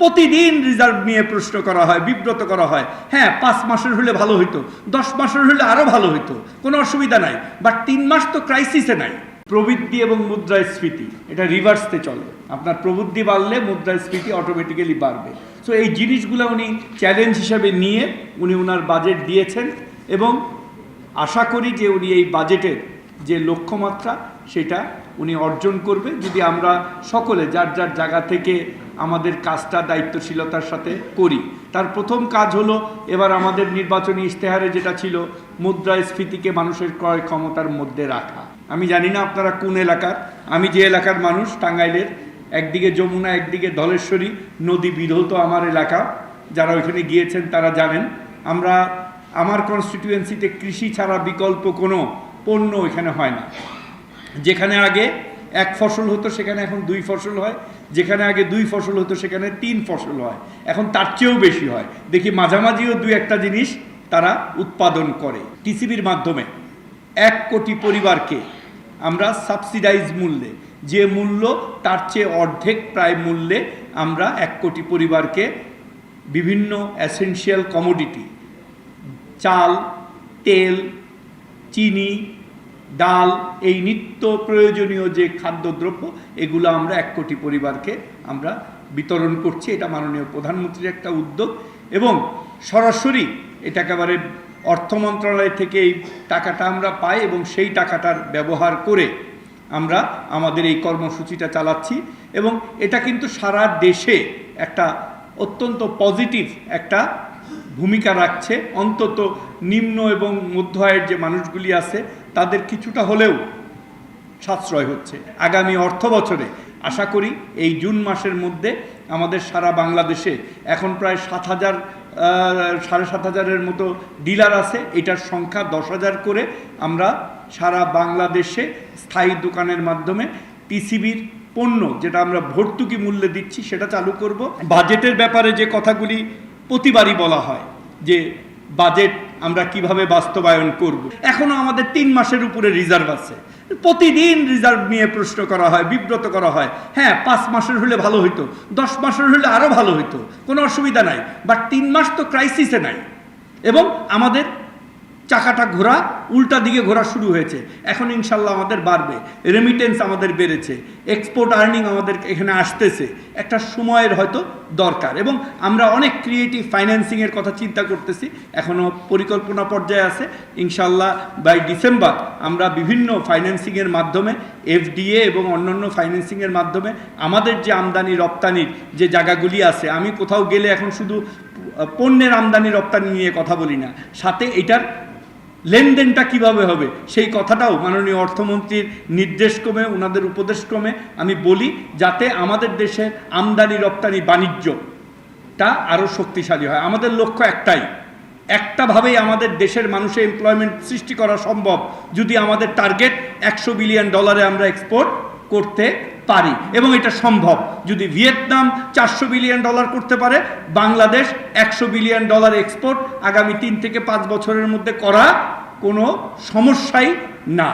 প্রতিদিন রিজার্ভ নিয়ে প্রশ্ন করা হয়, বিব্রত করা হয়। হ্যাঁ পাঁচ মাসের হলে ভালো হইতো, দশ মাসের হলে আরও ভালো হইতো, কোনো অসুবিধা নাই। বাট তিন মাস তো ক্রাইসিসে নাই। প্রবৃদ্ধি এবং মুদ্রাস্ফীতি এটা রিভার্সতে চলে। আপনার প্রবৃদ্ধি বাড়লে মুদ্রাস্ফীতি অটোমেটিক্যালি বাড়বে। সো এই জিনিসগুলো উনি চ্যালেঞ্জ হিসেবে নিয়ে উনি ওনার বাজেট দিয়েছেন এবং আশা করি যে উনি এই বাজেটের যে লক্ষ্যমাত্রা, সেটা উনি অর্জন করবে। যদি আমরা সকলে, যার যার জায়গা থেকে আমাদের কাজটা দায়িত্বশীলতার সাথে করি। তার প্রথম কাজ হলো, এবার আমাদের নির্বাচনী ইশতেহারে যেটা ছিল, মুদ্রাস্ফীতিকে মানুষের ক্রয় ক্ষমতার মধ্যে রাখা। আমি জানি না আপনারা কোন এলাকার। আমি যে এলাকার মানুষ, টাঙ্গাইলের, একদিকে যমুনা, একদিকে ধলেশ্বরী, নদী বিধৌত আমার এলাকা। যারা ওইখানে গিয়েছেন তারা জানেন, আমরা, আমার কনস্টিটিউয়েন্সিতে কৃষি ছাড়া বিকল্প কোনো পণ্য এখানে হয় না। যেখানে আগে এক ফসল হতো, সেখানে এখন দুই ফসল হয়। যেখানে আগে দুই ফসল হতো, সেখানে তিন ফসল হয়। এখন তার চেয়েও বেশি হয়। দেখি মাঝামাঝিও দুই একটা জিনিস তারা উৎপাদন করে টিসিবির মাধ্যমে। এক কোটি পরিবারকে আমরা সাবসিডাইজ মূল্যে, যে মূল্য তার চেয়ে অর্ধেক প্রায় মূল্যে আমরা এক কোটি পরিবারকে বিভিন্ন অ্যাসেনশিয়াল কমোডিটি চাল, তেল, চিনি ডাল, এই নিত্য প্রয়োজনীয় যে খাদ্যদ্রব্য, এগুলো আমরা এক কোটি পরিবারকে আমরা বিতরণ করছি। এটা মাননীয় প্রধানমন্ত্রীর একটা উদ্যোগ এবং সরাসরি এটা একেবারে অর্থ মন্ত্রণালয় থেকে এই টাকাটা আমরা পাই এবং সেই টাকাটার ব্যবহার করে আমরা আমাদের এই কর্মসূচিটা চালাচ্ছি এবং এটা কিন্তু সারা দেশে একটা অত্যন্ত পজিটিভ একটা ভূমিকা রাখছে। অন্তত নিম্ন এবং মধ্য আয়ের যে মানুষগুলি আছে, তাদের কিছুটা হলেও সাশ্রয় হচ্ছে। আগামী অর্থ বছরে আশা করি এই জুন মাসের মধ্যে আমাদের সারা বাংলাদেশে এখন প্রায় সাত হাজার সাড়ে সাত হাজারের মতো ডিলার আছে। এটার সংখ্যা দশ হাজার করে আমরা সারা বাংলাদেশে স্থায়ী দোকানের মাধ্যমে টিসিবির পণ্য যেটা আমরা ভর্তুকি মূল্যে দিচ্ছি, সেটা চালু করব। বাজেটের ব্যাপারে যে কথাগুলি প্রতিবারই বলা হয় যে বাজেট আমরা কীভাবে বাস্তবায়ন করব। এখনও আমাদের তিন মাসের উপরে রিজার্ভ আছে। প্রতিদিন রিজার্ভ নিয়ে প্রশ্ন করা হয়, বিব্রত করা হয়। হ্যাঁ পাঁচ মাসের হলে ভালো হইতো, দশ মাসের হলে আরও ভালো হইতো, কোনো অসুবিধা নাই। বাট তিন মাস তো ক্রাইসিসে নাই। এবং আমাদের চাকাটা ঘোরা, উল্টা দিকে ঘোরা শুরু হয়েছে। এখন ইনশাল্লাহ আমাদের বাড়বে। রেমিটেন্স আমাদের বেড়েছে। এক্সপোর্ট আর্নিং আমাদের এখানে আসতেছে। একটা সময়ের হয়তো দরকার। এবং আমরা অনেক ক্রিয়েটিভ ফাইন্যান্সিংয়ের কথা চিন্তা করতেছি। এখনও পরিকল্পনা পর্যায়ে আছে। ইনশাল্লাহ বাই ডিসেম্বর আমরা বিভিন্ন ফাইন্যান্সিংয়ের মাধ্যমে এফডিএ এবং অন্যান্য ফাইন্যান্সিংয়ের মাধ্যমে আমাদের যে আমদানি রপ্তানির যে জায়গাগুলি আছে, আমি কোথাও গেলে এখন শুধু পণ্যের আমদানি রপ্তানি নিয়ে কথা বলি না। সাথে এটার লেনদেনটা কীভাবে হবে? সেই কথাটাও মাননীয় অর্থমন্ত্রীর নির্দেশক্রমে, ওনাদের উপদেশক্রমে আমি বলি, যাতে আমাদের দেশের আমদানি, রপ্তানি, বাণিজ্যটা আরও শক্তিশালী হয়। আমাদের লক্ষ্য একটাই, একটাভাবেই আমাদের দেশের মানুষের এমপ্লয়মেন্ট সৃষ্টি করা সম্ভব যদি আমাদের টার্গেট একশো বিলিয়ন ডলারে আমরা এক্সপোর্ট করতে পারি এবং এটা সম্ভব। যদি ভিয়েতনাম চারশো বিলিয়ন ডলার করতে পারে, বাংলাদেশ একশো বিলিয়ন ডলার এক্সপোর্ট আগামী তিন থেকে পাঁচ বছরের মধ্যে করা কোনো সমস্যাই না।